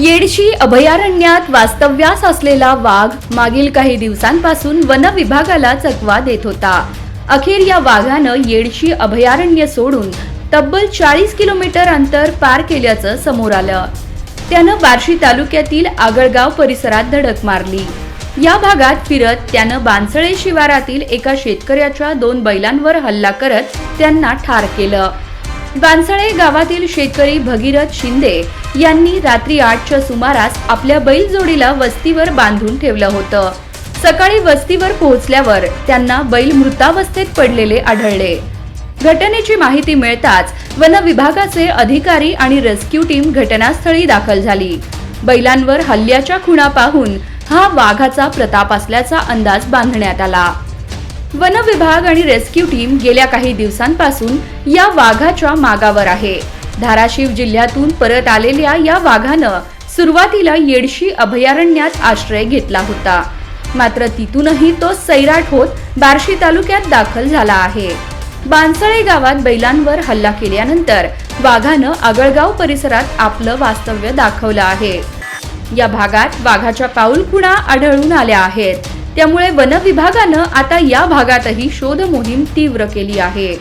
येडशी अभयारण्यात वास्तव्यास असलेला वाघ मागील काही दिवसांपासून वन विभागाला चकवा देत होता. अखेर या वाघानं येडशी अभयारण्य सोडून तब्बल चाळीस किलोमीटर अंतर पार केल्याचं समोर आलं. त्यानं बार्शी तालुक्यातील आगळगाव परिसरात धडक मारली. या भागात फिरत त्यानं बांसळे शिवारातील एका शेतकऱ्याच्या दोन बैलांवर हल्ला करत त्यांना ठार केलं. बांसळे गावातील शेतकरी भगीरथ शिंदे यांनी रात्री आठच्या सुमारास आपल्या बैलजोडीला वस्तीवर बांधून ठेवलं होतं. सकाळी वस्तीवर पोहोचल्यावर त्यांना बैल मृतावस्थेत पडलेले आढळले. घटनेची माहिती मिळताच वन विभागाचे अधिकारी आणि रेस्क्यू टीम घटनास्थळी दाखल झाली. बैलांवर हल्ल्याच्या खुणा पाहून हा वाघाचा प्रताप असल्याचा अंदाज बांधण्यात आला. वन विभाग आणि रेस्क्यू टीम गेल्या काही दिवसांपासून या वाघाच्या मागावर आहे. धाराशिव जिल्ह्यातून परत आलेल्या या वाघानं सुरुवातीला येडशी अभयारण्यात आश्रय घेतला होता. मात्र तिथूनही तो सैराट होत बार्शी तालुक्यात दाखल झाला आहे. बांसळे गावात बैलांवर हल्ला केल्यानंतर वाघानं आगळगाव परिसरात आपलं वास्तव्य दाखवलं आहे. या भागात वाघाच्या पाऊलखुणा आढळून आल्या आहेत. त्यामुळे वनविभागानं आता या भागातही शोध मोहीम तीव्र केली आहे.